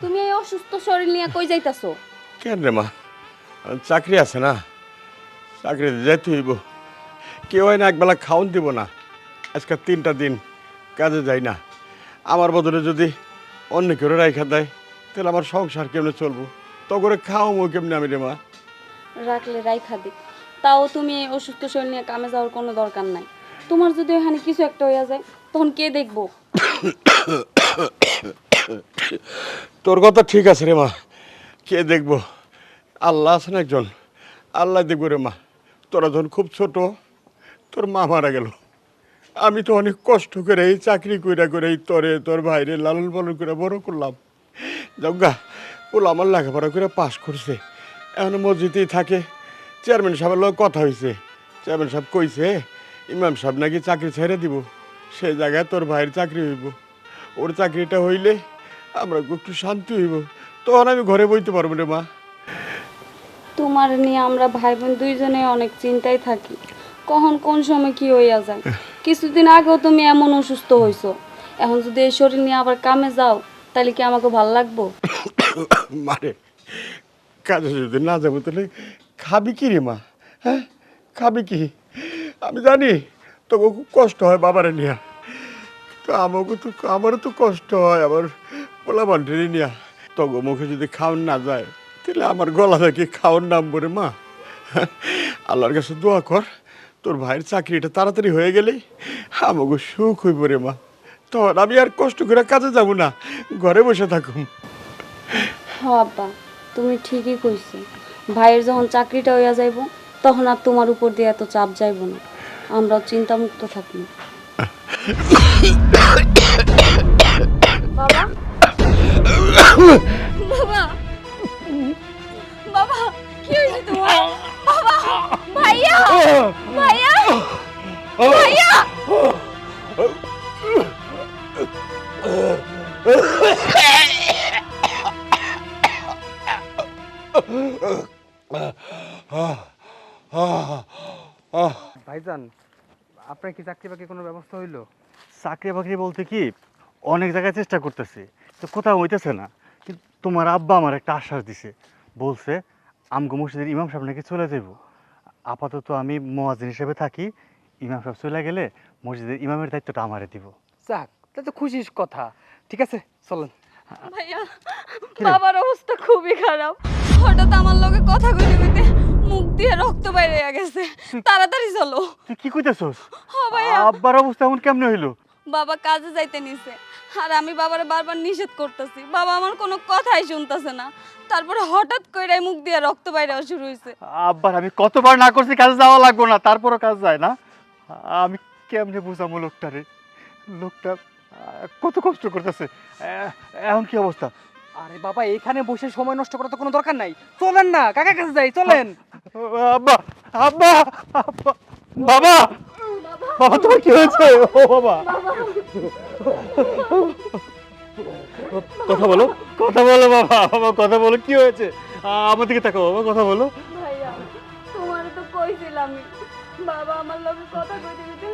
তুমি এই অসুস্থ শরীর নিয়ে কই যাইতাছো? কেন রে মা? চাকরি আছে না। চাকরিতে যাইতে হইব। কেউ হয় না একবেলা খাওন দিব না। আজকে তিনটা দিন কাজে যাই না। আমার বদলে যদি অন্য কেউ রাইখা দেয় তাহলে আমার সংসার কেমনে চলবো? তো করে খাওয়াবো কেমনে আমি রে মা? রাখলে রাইখা দিক। তাও তুমি অসুস্থ শরীর নিয়ে কামে যাওয়ার কোনো দরকার নাই। তোমার যদি এখানে কিছু একটা হইয়া যায়, তখন কে দেখব? তোর কথা ঠিক আছে রে মা। কে দেখব? আল্লাহ আছেন একজন। আল্লাহ দেখব রে মা। তোরা যখন খুব ছোট, তোর মা মারা গেল। আমি তো অনেক কষ্ট করে এই চাকরি কইরা করে এই তরে, তোর ভাইরে লালন পালন করে বড় করলাম। যজ্ঞা ওলা আমার লেখাপড়া করে পাশ করছে। এখন মসজিদেই থাকে। চেয়ারম্যান সাহেবের লোক কথা হয়েছে চেয়ারম্যান সাহেব কইছে ইমাম সাহেব নাকি চাকরি ছেড়ে দিব সেই জায়গায় তোর ভাইয়ের চাকরি হইব। ওর চাকরিটা হইলে আমরা একটু শান্তি হইব। তখন আমি ঘরে বইতে পারব রে মা। তোমার নিয়ে আমরা ভাই বোন দুইজনে অনেক চিন্তায় থাকি। কখন কোন সময় কি হইয়া যায়। কিছুদিন আগেও তুমি এমন অসুস্থ হইছো। এখন যদি এই শরীর নিয়ে আবার কামে যাও তাহলে কি আমাকে ভালো লাগবো? মারে কাজে যদি না যাব তাহলে খাবি কি রে মা? হ্যাঁ? খাবি কি? আমি জানি তোকে খুব কষ্ট হয় বাবারে নিয়া। তো আমাকে তো আমারও তো কষ্ট হয় আবার পোলা বান্টিনি নিয়া। তগো মুখে যদি খাওয়ান না যায়, তাহলে আমার গলা থেকে খাওয়ার নাম বলে মা। আল্লাহর কাছে দোয়া কর, তোর ভাইয়ের চাকরিটা তাড়াতাড়ি হয়ে গেলেই আমাকে সুখ হইব রে মা। তখন আমি আর কষ্ট করে কাজে যাব না, ঘরে বসে থাকুম। হ আব্বা, তুমি ঠিকই কইছো। ভাইয়ের যখন চাকরিটা হইয়া যাইব তখন আর তোমার উপর দিয়ে এত চাপ যাইব না। আমরাও চিন্তামুক্ত থাকব বাবা। বাবা। বাবা কি হয়েছে তোমার? বাবা ভাইয়া! ভাইয়া! ভাইয়া! আপনার কি চাকরি বাকরি কোনো ব্যবস্থা হইল? চাকরি বাকরি বলতে কি অনেক জায়গায় চেষ্টা করতেছি তো কোথাও হইতেছে না। কিন্তু তোমার আব্বা আমার একটা আশ্বাস দিছে বলছে আমগো মসজিদের ইমাম সাহেব নাকি চলে যাব আপাতত আমি মোয়াজিন হিসেবে থাকি ইমাম সাহেব চলে গেলে মসজিদের ইমামের দায়িত্বটা আমারে দিব। যাক তা তো খুশির কথা। ঠিক আছে চলেন। ভাইয়া বাবার অবস্থা খুবই খারাপ। হঠাৎ আমার লগে কথা কইতে কইতে মুখ দিয়ে রক্ত বাইরে গেছে। তাড়াতাড়ি চলো। তুই কি কইতেছস? আব্বার অবস্থা এমন কেমনে হইল? বাবা কাজে যাইতে নিছে। আর আমি বাবারে বারবার নিষেধ করতেছি। বাবা আমার কোনো কথাই শুনতেছে না। তারপরে হঠাৎ কইরাই মুখ দিয়ে রক্ত বাইরে শুরু হয়েছে আব্বার আমি কতবার না করছি কাজে যাওয়া লাগবো না। তারপরও কাজ যায় না। আমি কেমনে বুঝাবো লোকটারে লোকটা কত কষ্ট করতেছে। এখন কি অবস্থা? আরে বাবা এখানে বসে সময় নষ্ট করার তো কোনো দরকার নাই। চলেন না কাকার কাছে যাই চলেন। আব্বা আব্বা আব্বা। বাবা বাবা, তোমার কি হয়েছে? ও বাবা। কথা বলো কথা বলো বাবা বাবা, কথা বলো, কি হয়েছে? আমার দিকে তাকাও, বাবা, কথা বলো। বাবা আমার লগে কথা কইতে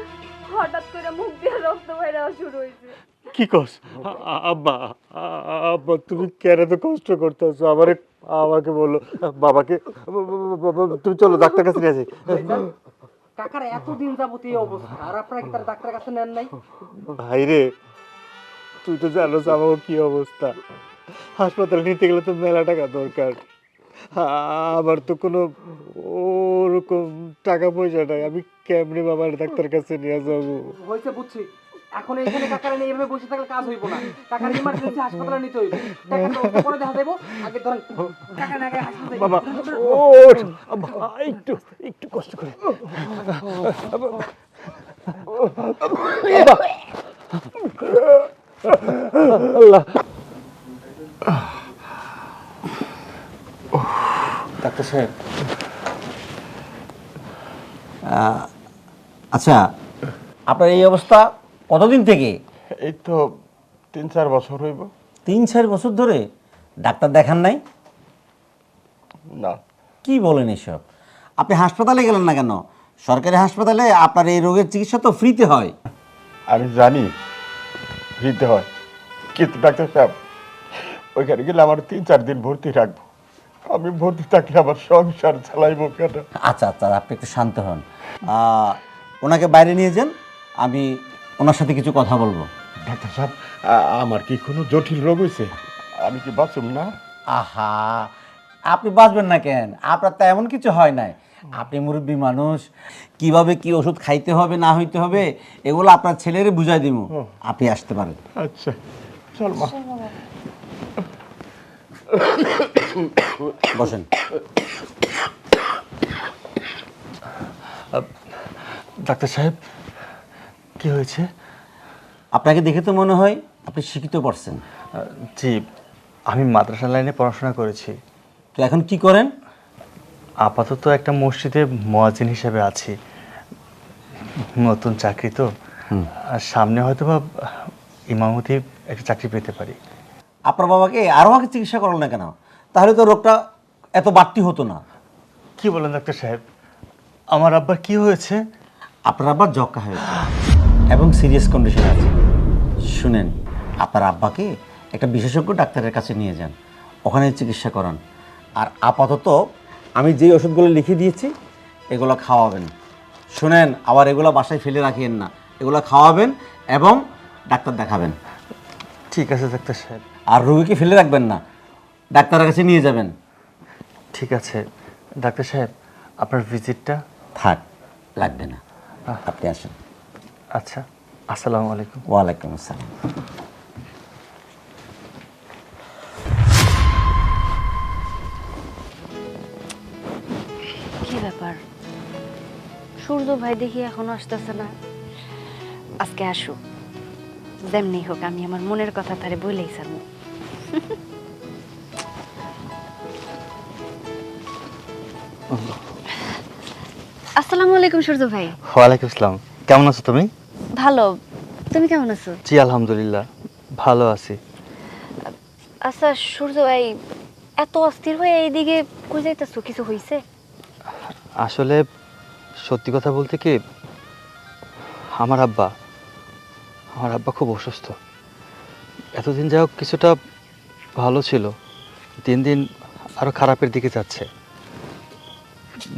হঠাৎ করে মুখ দিয়ে রক্ত বাইরে শুরু হয়েছে। কি কস আব্বা আব্বা তুমি কেন এত কষ্ট করতেছো? আমারে আমাকে বলো। বাবাকে তুমি চলো ডাক্তার কাছে নিয়ে যাই। কাকার এতদিন যাবত এই অবস্থা। আর আপনারা কি তার ডাক্তারের কাছে নেন নাই? ভাইরে তুই তো জানোস আমার কি অবস্থা। হাসপাতালে নিতে গেলে তো মেলা টাকা দরকার। আ- আমার তো কোনো ওরকম টাকা পয়সা নাই। আমি কেমনে বাবার ডাক্তার কাছে নিয়ে যাব? হয়েছে বুঝছি। এখন এখানে কাকার নিয়ে এইভাবে বসে থাকলে কাজ হইব না। কাকার ইমার্জেন্সি হাসপাতালে নিতে হইব। টাকার ব্যবস্থা করে দেখা যাইব আগে ধরেন কাকার আগে হাসপাতালে বাবা ও একটু একটু কষ্ট করে। আল্লাহ। ডাক্তার সাহেব। আচ্ছা আপনার এই অবস্থা কতদিন থেকে? এই তো তিন চার বছর হইব। তিন চার বছর ধরে? ডাক্তার দেখান নাই? না। কি বলেন এসব? আপনি হাসপাতালে গেলেন না কেন? সরকারি হাসপাতালে আপনার এই রোগের চিকিৎসা তো ফ্রিতে হয়। আমি জানি ফ্রিতে হয়। কিন্তু ডাক্তার সাহেব ওইখানে গেলে আমার তিন চার দিন ভর্তি রাখব। আমি ভর্তি থাকলে আমার সংসার চালাইবো কেন? আচ্ছা আচ্ছা আপনি একটু শান্ত হন। ওনাকে বাইরে নিয়ে যান। আমি ওনার সাথে কিছু কথা বলব। ডাক্তার সাহেব আমার কি কোনো জটিল রোগ হয়েছে আমি কি বাঁচুম না? আহা আপনি বাঁচবেন না কেন? আপনার তো এমন কিছু হয় নাই। আপনি মুরব্বী মানুষ কীভাবে কি ওষুধ খাইতে হবে না হইতে হবে এগুলো আপনার ছেলেরে বুঝাই দিব আপনি আসতে পারেন। আচ্ছা চল মা। বসেন। ডাক্তার সাহেব কি হয়েছে? আপনাকে দেখে তো মনে হয় আপনি শিক্ষিত পড়ছেন জি আমি মাদ্রাসা লাইনে পড়াশোনা করেছি। তো এখন কি করেন? আপাতত একটা মসজিদে মোয়াজিন হিসেবে আছি। নতুন চাকরি তো। আর সামনে হয়তো বা ইমামতি একটা চাকরি পেতে পারি। আপনার বাবাকে আরও আগে চিকিৎসা করল না কেন? তাহলে তো রোগটা এত বাড়তি হতো না। কি বলেন ডাক্তার সাহেব? আমার আব্বার কি হয়েছে? আপনার আব্বার যক্ষা হয়েছে। এবং সিরিয়াস কন্ডিশন আছে। শুনেন আপনার আব্বাকে একটা বিশেষজ্ঞ ডাক্তারের কাছে নিয়ে যান ওখানে চিকিৎসা করান। আর আপাতত আমি যে ওষুধগুলো লিখে দিয়েছি এগুলো খাওয়াবেন। শুনেন আবার এগুলো বাসায় ফেলে রাখিয়েন না। এগুলো খাওয়াবেন এবং ডাক্তার দেখাবেন। ঠিক আছে ডাক্তার সাহেব। আর রোগীকে ফেলে রাখবেন না। ডাক্তারের কাছে নিয়ে যাবেন। ঠিক আছে। ডাক্তার সাহেব আপনার ভিজিটটা থাক লাগবে না। আপনি আসেন। আচ্ছা আসসালামু আলাইকুম। ওয়ালাইকুম আসসালাম। কি ব্যাপার? সূর্য ভাই দেখি এখনও আসতেছে না। আজকে আসুক যেমনি হোক আমি আমার মনের কথা তারে বলেই সারবো আসসালামু আলাইকুম সূর্য ভাই। ওয়ালাইকুম আসসালাম। কেমন আছো তুমি? ভালো। তুমি কেমন আছো? জি আলহামদুলিল্লাহ। ভালো আছি। আচ্ছা সূর্য ভাই এত অস্থির হয়ে এইদিকে কই যাইতেছো? কিছু হইছে? আসলে সত্যি কথা বলতে কি আমার আব্বা আমার আব্বা খুব অসুস্থ। এতদিন যাই হোক কিছুটা ভালো ছিল। দিন দিন আরও খারাপের দিকে যাচ্ছে।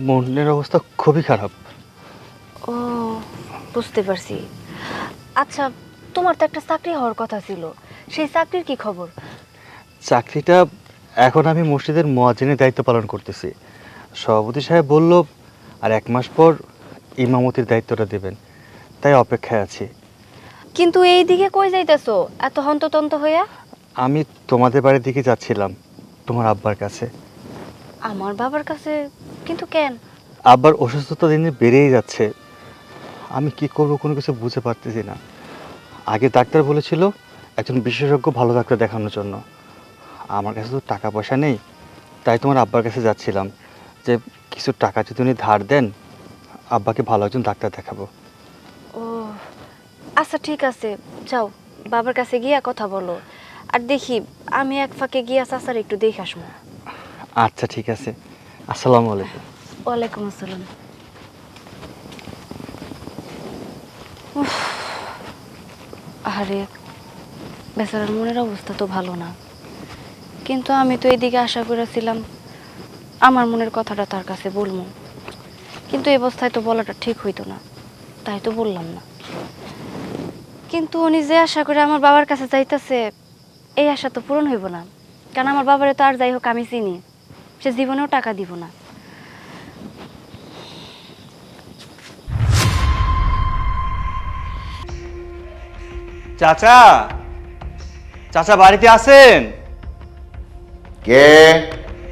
মনের অবস্থা খুবই খারাপ। বুঝতে পারছি। আচ্ছা তোমার তো একটা চাকরি হওয়ার কথা ছিল। সেই চাকরির কি খবর? চাকরিটা এখন আমি মসজিদের মোয়াজিনের দায়িত্ব পালন করতেছি। সভাপতি সাহেব বলল আর এক মাস পর ইমামতির দায়িত্বটা দেবেন। তাই অপেক্ষায় আছি। কিন্তু এই দিকে কই যাইতেছো? এত হন্ততন্ত হইয়া? আমি তোমাদের বাড়ির দিকে যাচ্ছিলাম তোমার আব্বার কাছে। আমার বাবার কাছে? কিন্তু কেন? আব্বার অসুস্থতা দিন দিন বেড়েই যাচ্ছে। আমি কি করব কোনো কিছু বুঝতে পারতেছি না। আগে ডাক্তার বলেছিল একজন বিশেষজ্ঞ ভালো ডাক্তার দেখানোর জন্য। আমার কাছে তো টাকা পয়সা নেই তাই তোমার আব্বার কাছে যাচ্ছিলাম যে কিছু টাকা যদি উনি ধার দেন আব্বাকে ভালো একজন ডাক্তার দেখাবো। ও আচ্ছা ঠিক আছে যাও বাবার কাছে গিয়া কথা বলো। আর দেখি আমি এক ফাঁকে গিয়া চাচার একটু দেখে আসব। আচ্ছা ঠিক আছে। আসসালামু আলাইকুম। ওয়ালাইকুম আসসালাম। আরে বেচারার মনের অবস্থা তো ভালো না। কিন্তু আমি তো এদিকে আশা করেছিলাম, আমার মনের কথাটা তার কাছে বলব। কিন্তু এই অবস্থায় তো বলাটা ঠিক হইতো না, তাই তো বললাম না। কিন্তু উনি যে আশা করে আমার বাবার কাছে যাইতেছে, এই আশা তো পূরণ হইব না। কারণ আমার বাবারে তো আর যাই হোক আমি চিনি, সে জীবনেও টাকা দিব না। চাচা চাচা বাড়িতে আছেন? কে?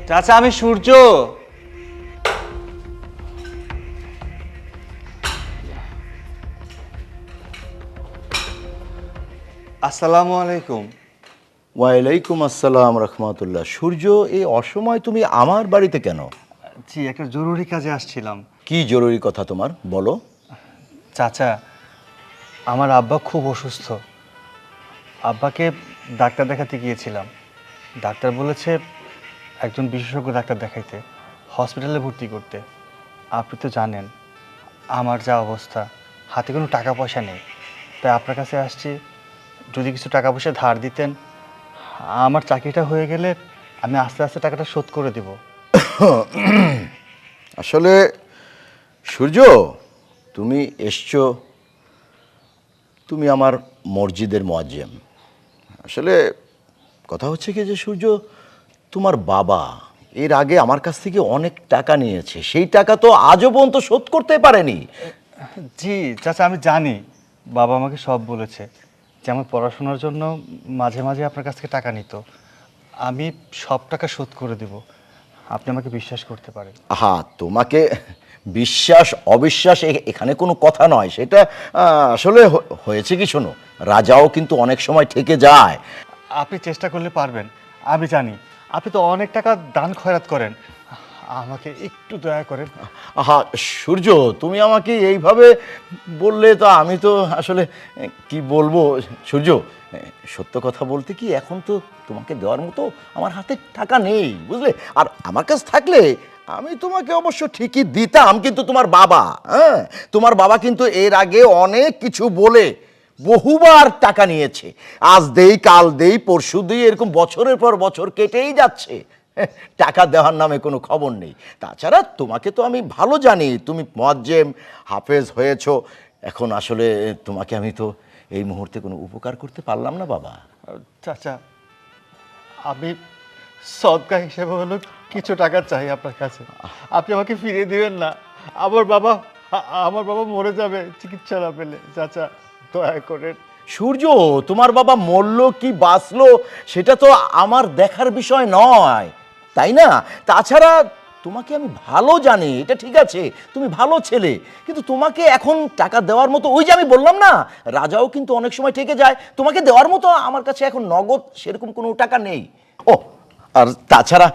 চাচা আমি সূর্য। আসসালামু আলাইকুম। ওয়ালাইকুম আসসালাম রহমতুল্লাহ। সূর্য এই অসময় তুমি আমার বাড়িতে কেন? জি একটা জরুরি কাজে আসছিলাম। কি জরুরি কথা তোমার? বলো। চাচা আমার আব্বা খুব অসুস্থ। আব্বাকে ডাক্তার দেখাতে গিয়েছিলাম। ডাক্তার বলেছে একজন বিশেষজ্ঞ ডাক্তার দেখাইতে, হসপিটালে ভর্তি করতে। আপনি তো জানেন, আমার যা অবস্থা, হাতে কোনো টাকা পয়সা নেই। তাই আপনার কাছে আসছি, যদি কিছু টাকা পয়সা ধার দিতেন, আমার চাকরিটা হয়ে গেলে আমি আস্তে আস্তে টাকাটা শোধ করে দেব। আসলে, সূর্য, তুমি এসছো, তুমি আমার মসজিদের মোয়াজ্জেম আসলে কথা হচ্ছে কি যে সূর্য তোমার বাবা এর আগে আমার কাছ থেকে অনেক টাকা নিয়েছে। সেই টাকা তো আজও পর্যন্ত শোধ করতে পারেনি। জি চাচা আমি জানি। বাবা আমাকে সব বলেছে যে আমার পড়াশোনার জন্য মাঝে মাঝে আপনার কাছ থেকে টাকা নিত। আমি সব টাকা শোধ করে দেব। আপনি আমাকে বিশ্বাস করতে পারেন। হা তোমাকে বিশ্বাস অবিশ্বাস এখানে কোনো কথা নয়। সেটা আসলে হয়েছে কি শোনো রাজাও কিন্তু অনেক সময় থেকে যায়। আপনি চেষ্টা করলে পারবেন আমি জানি। আপনি তো অনেক টাকা দান খয়রাত করেন। আমাকে একটু দয়া করেন। আহা সূর্য তুমি আমাকে এইভাবে বললে তো আমি তো আসলে কি বলব? সূর্য সত্য কথা বলতে কি এখন তো তোমাকে দেওয়ার মতো আমার হাতে টাকা নেই বুঝলে? আর আমার কাছে থাকলে আমি তোমাকে অবশ্য ঠিকই দিতাম কিন্তু তোমার বাবা হ্যাঁ? তোমার বাবা কিন্তু এর আগে অনেক কিছু বলে বহুবার টাকা নিয়েছে। আজ দেই কাল দেই পরশু দেই এরকম বছরের পর বছর কেটেই যাচ্ছে। হ্যাঁ, টাকা দেওয়ার নামে কোনো খবর নেই। তাছাড়া তোমাকে তো আমি ভালো জানি তুমি মজ্জেম হাফেজ হয়েছো। এখন আসলে তোমাকে আমি তো এই মুহূর্তে কোনো উপকার করতে পারলাম না বাবা। চাচা আমি সদকা হিসেবে হলো কিছু টাকা চাই আপনার কাছে। আপনি আমাকে ফিরিয়ে দিবেন না। আমার বাবা আমার বাবা মরে যাবে চিকিৎসা না পেলে। চাচা দয়া করেন। সূর্য তোমার বাবা মরল কি বাঁচলো সেটা তো আমার দেখার বিষয় নয়। তাই না? তাছাড়া তোমাকে আমি ভালো জানি এটা ঠিক আছে তুমি ভালো ছেলে। কিন্তু তোমাকে এখন টাকা দেওয়ার মতো ওই যে আমি বললাম না রাজাও কিন্তু অনেক সময় থেকে যায়। তোমাকে দেওয়ার মতো আমার কাছে এখন নগদ সেরকম কোনো টাকা নেই। ও আর তাছাড়া,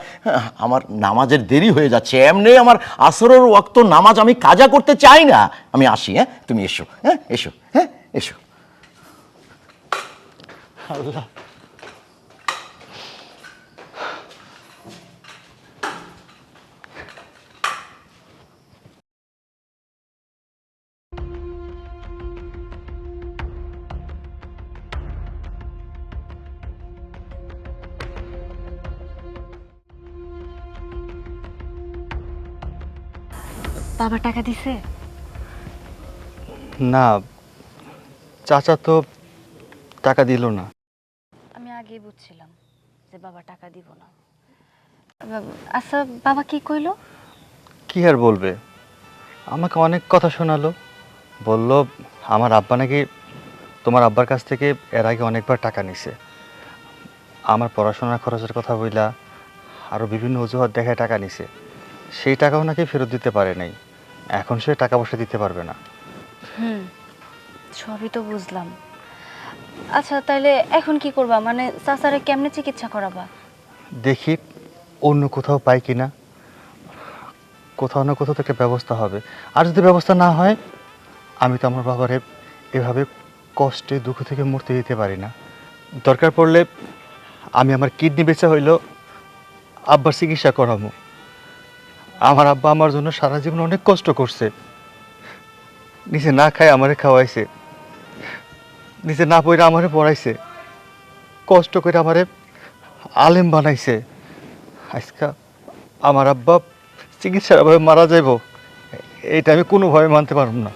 আমার নামাজের দেরি হয়ে যাচ্ছে। এমনি আমার আসরের ওক্ত নামাজ আমি কাজা করতে চাই না। আমি আসি হ্যাঁ? তুমি এসো হ্যাঁ? এসো হ্যাঁ? এসো। আল্লাহ। বাবা টাকা দিছে? না চাচা তো টাকা দিল না। আমি আগেই বুঝছিলাম যে বাবা টাকা দিব না। আচ্ছা বাবা কি কইলো? কি আর বলবে? আমাকে অনেক কথা শোনালো। বলল আমার আব্বা নাকি তোমার আব্বার কাছ থেকে এর আগে অনেকবার টাকা নিছে। আমার পড়াশোনার খরচের কথা বইলা আরও বিভিন্ন অজুহাত দেখায় টাকা নিছে। সেই টাকাও নাকি ফেরত দিতে পারে নাই। এখন সে টাকা পয়সা দিতে পারবে না। হুম সবই তো বুঝলাম। আচ্ছা তাইলে এখন কি করবা? মানে চাচারে কেমনে চিকিৎসা করাবা? দেখি অন্য কোথাও পাই কি না কোথাও না কোথাও তো একটা ব্যবস্থা হবে। আর যদি ব্যবস্থা না হয় আমি তো আমার বাবারে এভাবে কষ্টে দুঃখ থেকে মরতে দিতে পারি না। দরকার পড়লে আমি আমার কিডনি বেচা হইল আব্বার চিকিৎসা করাবো। আমার আব্বা আমার জন্য সারা জীবন অনেক কষ্ট করছে। নিজে না খায় আমারে খাওয়াইছে। নিজে না পড়ে আমারে পড়াইছে। কষ্ট করে আমারে আলেম বানাইছে। আজকা আমার আব্বা চিকিৎসার অভাবে মারা যাইব। এটা আমি কোনোভাবে মানতে পারব না।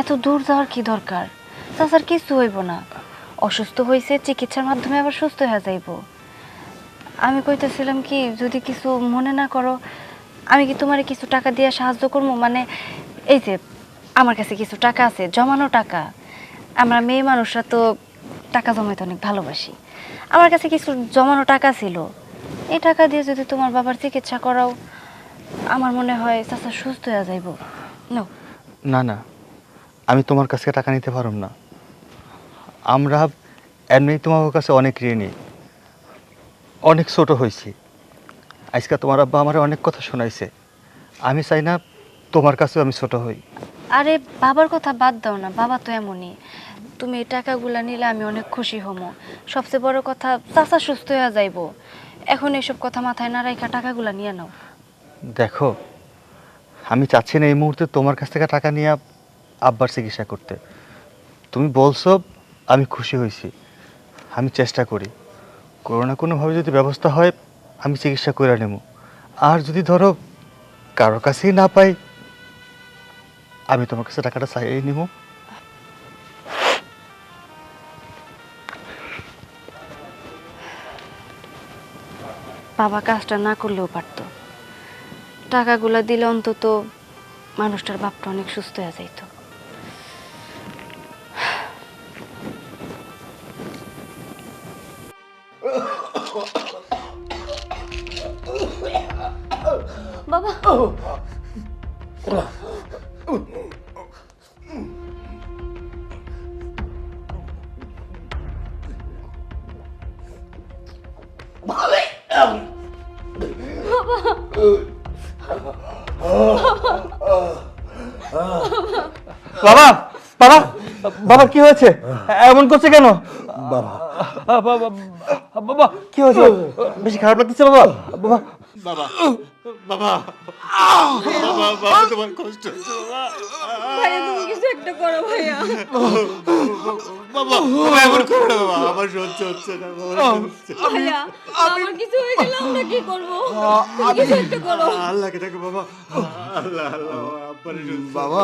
এত দূর যাওয়ার কি দরকার? চাচার কিছু হইব না। অসুস্থ হয়েছে চিকিৎসার মাধ্যমে আবার সুস্থ হয়ে যাইব। আমি কইতেছিলাম কি, যদি কিছু মনে না করো, আমি কি তোমারে কিছু টাকা দিয়ে সাহায্য করব? মানে এই যে, আমার কাছে কিছু টাকা আছে, জমানো টাকা। আমরা মেয়ে মানুষরা তো টাকা জমাইতে অনেক ভালোবাসি। আমার কাছে কিছু জমানো টাকা ছিল। এই টাকা দিয়ে যদি তোমার বাবার চিকিৎসা করাও, আমার মনে হয় চাচা সুস্থ হয়ে যাইব। নো না না, আমি তোমার কাছে টাকা নিতে পারব না। আমরা এমনি তোমার কাছে অনেক ঋণী। অনেক ছোট হয়েছি। আজকে তোমার আব্বা আমার অনেক কথা শোনাইছে। আমি চাই না তোমার কাছেও আমি ছোট হই। আরে বাবার কথা বাদ দাও না বাবা তো এমনই। তুমি এই টাকাগুলা নিলে আমি অনেক খুশি হমো। সবচেয়ে বড় কথা চাচা সুস্থ হয়ে যাইব। এখন এইসব কথা মাথায় না রাখা টাকাগুলা নিয়ে নাও। দেখো আমি চাচ্ছি না এই মুহূর্তে তোমার কাছ থেকে টাকা নিয়ে আব্বার চিকিৎসা করতে। তুমি বলছো আমি খুশি হয়েছি। আমি চেষ্টা করি। কোনো না কোনোভাবে যদি ব্যবস্থা হয়, আমি চিকিৎসা করে নেব আর যদি ধরো কারোর কাছেই না পাই, আমি তোমার কাছে টাকাটা চাইয়ে নেব বাবা কাজটা না করলেও পারতো। টাকাগুলা দিলে অন্তত মানুষটার বাপটা অনেক সুস্থ হয়ে যাইত। বাবা কি হয়েছে? এমন করছে কেন? বাবা। বাবা কি হয়েছে বেশি খারাপ লাগতেছে বাবা। বাবা। বাবা বাবা। বাবা বাবা তোমার কষ্ট। হচ্ছে বাবা ভাইয়া তুমি কিছু একটা করো ভাইয়া। বাবা বাবা এমন করো না বাবা আমার সহ্য হচ্ছে না বাবা সহ্য হচ্ছে না। ভাইয়া আমার কিছু হয়ে গেলে আমরা কি করব? কিছু একটা করো। আল্লাহকে ডাকো বাবা। আল্লাহ আল্লাহ বাবা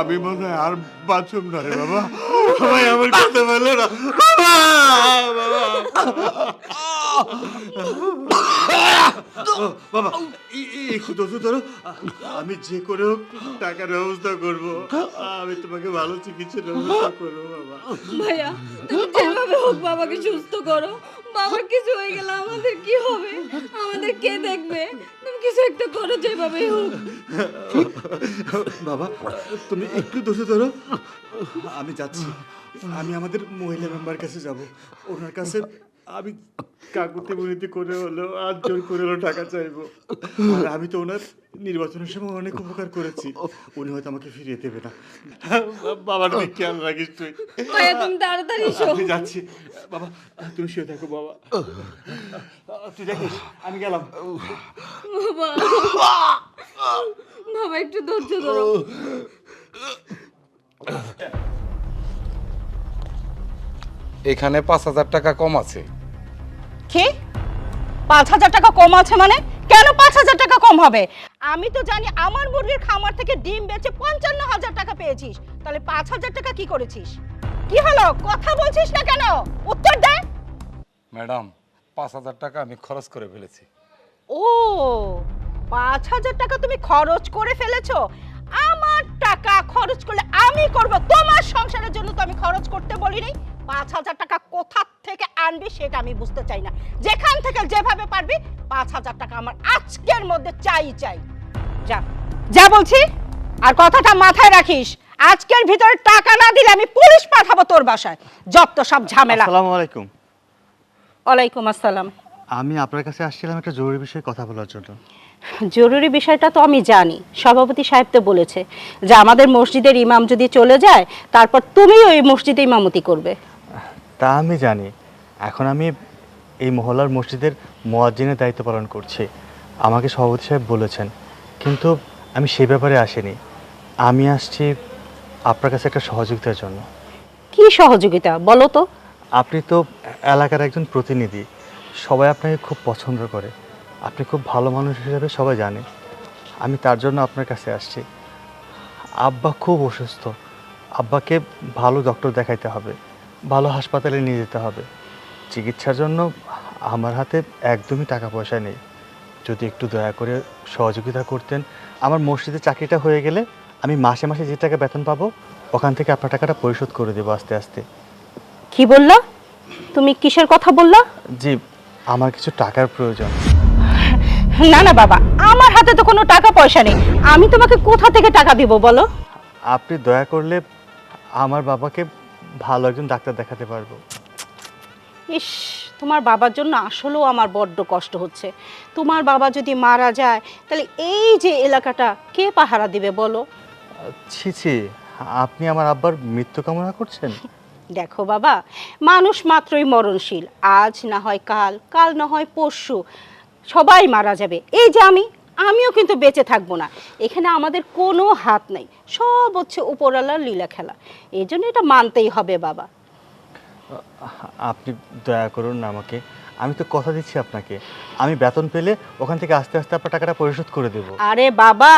আমি মনে হয় আর বাঁচুম না রে বাবা। সবাই আমার কথা বলো না। বাবা। বাবা বাবা। এই- ধরো আমি যে করে হোক টাকার ব্যবস্থা করব। আমি তোমাকে ভালো চিকিৎসার ব্যবস্থা করব বাবা। ভাইয়া তুমি যেভাবে হোক বাবাকে সুস্থ করো। বাবার কিছু হয়ে গেলে আমাদের কি হবে? আমাদের কে দেখবে? তুমি কিছু একটা করো যেভাবে হোক। বাবা তুমি একটু দোষে ধরো। আমি যাচ্ছি। আমি আমাদের মহিলা মেম্বার কাছে যাব। ওনার কাছে আমি কাকুতি মুনিতি করে হলো আর জোর করে হলো টাকা চাইব। আর আমি তো ওনার নির্বাচনের সময় অনেক উপকার করেছি। উনি হয়তো আমাকে ফিরিয়ে দেবে না। বাবার দিকে খেয়াল রাখিস তুই। তুমি তাড়াতাড়ি আমি যাচ্ছি। বাবা তুমি শুয়ে থাকো বাবা। তুই দেখিস আমি গেলাম। বাবা বাবা একটু ধৈর্য ধরো। এখানে পাঁচ হাজার টাকা কম আছে। কি? পাঁচ হাজার টাকা কম আছে মানে? কেন পাঁচ হাজার টাকা কম হবে? আমি তো জানি আমার মুরগির খামার থেকে ডিম বেচে পঞ্চান্ন হাজার টাকা পেয়েছিস। তাহলে পাঁচ হাজার টাকা কি করেছিস? কি হলো? কথা বলছিস না কেন? উত্তর দে। ম্যাডাম পাঁচ হাজার টাকা আমি খরচ করে ফেলেছি। ও পাঁচ হাজার টাকা তুমি খরচ করে ফেলেছো। আমার টাকা খরচ করলে আমি করব। তোমার সংসারের জন্য তো আমি খরচ করতে বলিনি। পাঁচ হাজার টাকা কোথা থেকে আনবি সেটা আমি বুঝতে চাই না। যেখান থেকে যেভাবে পারবি পাঁচ হাজার টাকা আমার আজকের মধ্যে চাই চাই। যা যা বলছি আর কথাটা মাথায় রাখিস আজকের ভিতরে টাকা না দিলে আমি পুলিশ পাঠাবো তোর বাসায়। যত সব ঝামেলা। আসসালামু আলাইকুম। ওয়ালাইকুম আসসালাম। আমি আপনার কাছে আসছিলাম একটা জরুরি বিষয়ে কথা বলার জন্য। জরুরি বিষয়টা তো আমি জানি সভাপতি সাহেব তো বলেছে যে আমাদের মসজিদের ইমাম যদি চলে যায় তারপর তুমি ওই মসজিদে ইমামতি করবে। তা আমি জানি। এখন আমি এই মহল্লার মসজিদের মোয়াজ্জিনের দায়িত্ব পালন করছি। আমাকে সভাপতি সাহেব বলেছেন। কিন্তু আমি সে ব্যাপারে আসিনি। আমি আসছি আপনার কাছে একটা সহযোগিতার জন্য। কি সহযোগিতা? বলো তো। আপনি তো এলাকার একজন প্রতিনিধি। সবাই আপনাকে খুব পছন্দ করে। আপনি খুব ভালো মানুষ হিসেবে সবাই জানে। আমি তার জন্য আপনার কাছে আসছি। আব্বা খুব অসুস্থ। আব্বাকে ভালো ডক্টর দেখাইতে হবে। ভালো হাসপাতালে নিয়ে যেতে হবে। চিকিৎসার জন্য আমার হাতে একদমই টাকা পয়সা নেই। যদি একটু দয়া করে সহযোগিতা করতেন। আমার মসজিদে চাকরিটা হয়ে গেলে আমি মাসে মাসে যে টাকা বেতন পাবো ওখান থেকে আপনার টাকাটা পরিশোধ করে দেবো আস্তে আস্তে। কি বললা? তুমি কিসের কথা বললা? জি আমার কিছু টাকার প্রয়োজন। না না বাবা আমার হাতে তো কোনো টাকা পয়সা নেই। আমি তোমাকে কোথা থেকে টাকা দিব বলো? আপনি দয়া করলে আমার বাবাকে ভালো একজন ডাক্তার দেখাতে পারব। ইস তোমার বাবার জন্য আসলেও আমার বড্ড কষ্ট হচ্ছে। তোমার বাবা যদি মারা যায় তাহলে এই যে এলাকাটা কে পাহারা দিবে বলো? ছি ছি আপনি আমার আব্বার মৃত্যু কামনা করছেন? দেখো বাবা মানুষ মাত্রই মরণশীল। আজ না হয় কাল কাল না হয় পরশু। সবাই মারা যাবে। এই যে আমি আমিও কিন্তু বেঁচে থাকব না। এখানে আমাদের কোনো হাত নেই। সব হচ্ছে উপরওয়ালার লীলা খেলা। এই জন্য এটা মানতেই হবে বাবা। আপনি দয়া করুন না আমাকে। আমি তো কথা দিচ্ছি আপনাকে। আমি বেতন পেলে ওখান থেকে আস্তে আস্তে আপনার টাকাটা পরিশোধ করে দেবো। আরে বাবা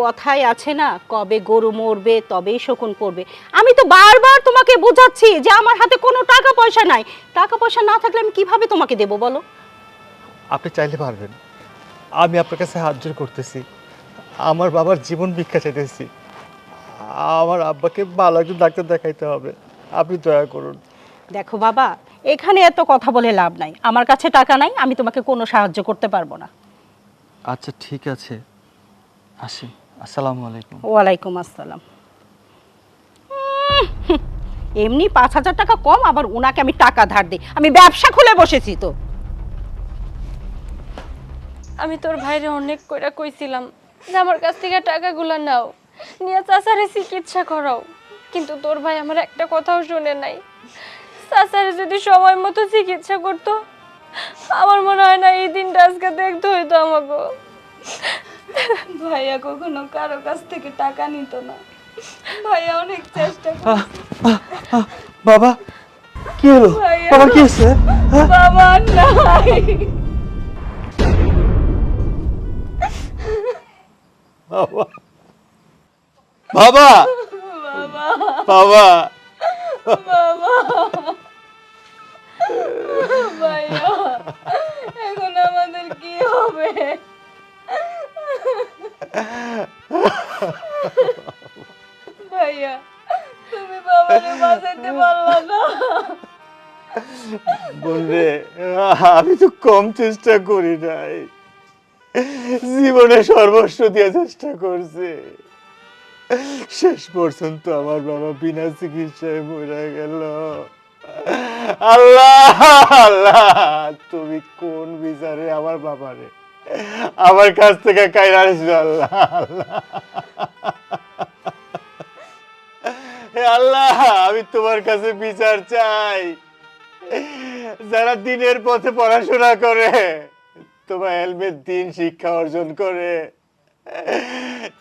কথাই আছে না কবে গরু মরবে তবেই শকুন পড়বে। আমি তো বারবার তোমাকে বোঝাচ্ছি যে আমার হাতে কোনো টাকা পয়সা নাই। টাকা পয়সা না থাকলে আমি কীভাবে তোমাকে দেবো বলো? আপনি চাইলে পারবেন। আমি আপনার কাছে হাত জোর করতেছি। আমার বাবার জীবন ভিক্ষা চাইতেছি। আমার আব্বাকে ভালো একজন ডাক্তার দেখাইতে হবে। আপনি দয়া করুন। দেখো বাবা এখানে এত কথা বলে লাভ নাই। আমার কাছে টাকা নাই আমি তোমাকে কোনো সাহায্য করতে পারব না। আচ্ছা ঠিক আছে। আসি। আসসালামু আলাইকুম। ওয়ালাইকুম আসসালাম। এমনি পাঁচ হাজার টাকা কম আবার ওনাকে আমি টাকা ধার দিই। আমি ব্যবসা খুলে বসেছি তো। আমি তোর ভাইরে অনেক কইরা কইছিলাম যে আমার কাছ থেকে টাকাগুলো নাও। নিয়ে চাচারে চিকিৎসা করাও। কিন্তু তোর ভাই আমার একটা কথাও শুনে নাই। চাচারে যদি সময় মতো চিকিৎসা করতো আমার মনে হয় না এই দিনটা আজকে দেখতে হইতো আমাকে ভাইয়া কখনো কারও কাছ থেকে টাকা নিত না। ভাইয়া অনেক চেষ্টা বাবা কি হলো? ভাইয়া। বাবা কি হয়েছে? বাবা নাই। বাবা। বাবা। ভাইয়া এখন আমাদের কি হবে? ভাইয়া তুমি বাবাকে পারলা না। বলবে আমি তো কম চেষ্টা করি নাই। জীবনে সর্বস্ব দিয়ে চেষ্টা করছে। শেষ পর্যন্ত আমার বাবা বিনা চিকিৎসায় মরে গেল। আল্লাহ আল্লাহ, তুমি কোন বিচারে আমার বাবারে? আমার কাছ থেকে কাইরা আল্লাহ, আমি তোমার কাছে বিচার চাই। যারা দিনের পথে পড়াশোনা করে তোমার হেলমেট দিন শিক্ষা অর্জন করে।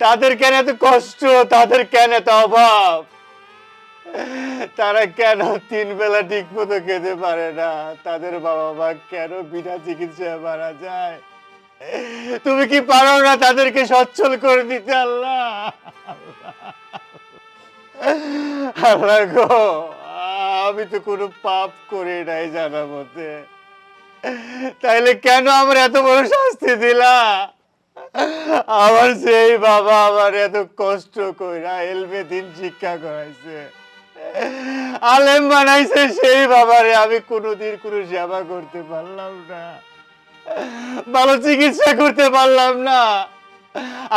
তাদের কেন এত কষ্ট? তাদের কেন এত অভাব? তারা কেন তিন বেলা ঠিক মতো খেতে পারে না? তাদের বাবা মা কেন বিনা চিকিৎসায় মারা যায়? তুমি কি পারো না তাদেরকে সচ্ছল করে দিতে? আল্লাহ! আল্লাহ গো, আমি তো কোনো পাপ করে নাই জানা মতে তাইলে কেন আমার এত বড় শাস্তি দিলা? আমার সেই বাবা আমার এত কষ্ট কইরা এলবে দিন শিক্ষা করাইছে। আলেম বানাইছে সেই বাবারে আমি কোনোদিন কোনো সেবা করতে পারলাম না। ভালো চিকিৎসা করতে পারলাম না।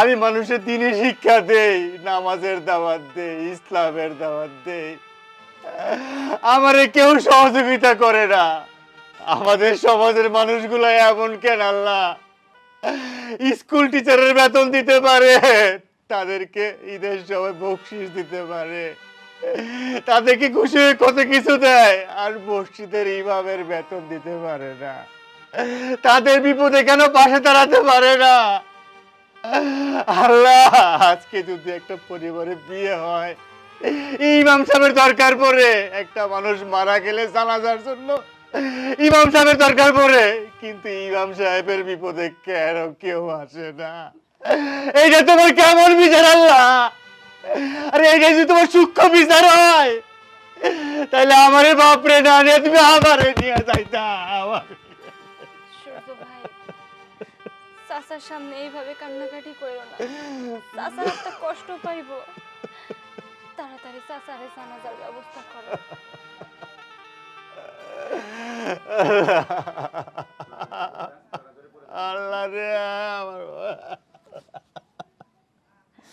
আমি মানুষের দিনই শিক্ষা দেই, নামাজের দাওয়াত দেই, ইসলামের দাওয়াত দেই। আমারে কেউ সহযোগিতা করে না। আমাদের সমাজের মানুষগুলো এমন কেন আল্লাহ? স্কুল টিচারের বেতন দিতে পারে, তাদেরকে ঈদের সময় বকশিস দিতে পারে তাদেরকে খুশি কত কিছু দেয়? আর মসজিদের ইমামের বেতন দিতে পারে না, তাদের বিপদে কেন পাশে দাঁড়াতে পারে না? আল্লাহ, আজকে যদি একটা পরিবারে বিয়ে হয়, ইমাম সাহেবের দরকার পড়ে, একটা মানুষ মারা গেলে জানাজার জন্য ইমাম সাহেবের দরকার পড়ে। কিন্তু ইমাম সাহেবের বিপদে কেন কেউ আসে না? এইটা তোমার কেমন বিচার আল্লাহ? আরে, এইটা যদি তোমার সূক্ষ্ম বিচার হয় তাহলে আমারে বাপরে না নিয়ে তুমি নিয়ে যাইতা, আমার। চাচার সামনে এইভাবে কান্নাকাটি করো না। চাচার একটা কষ্ট পাইবো। তাড়াতাড়ি চাচারে জানাজার ব্যবস্থা করো। আল্লাহ রে আমার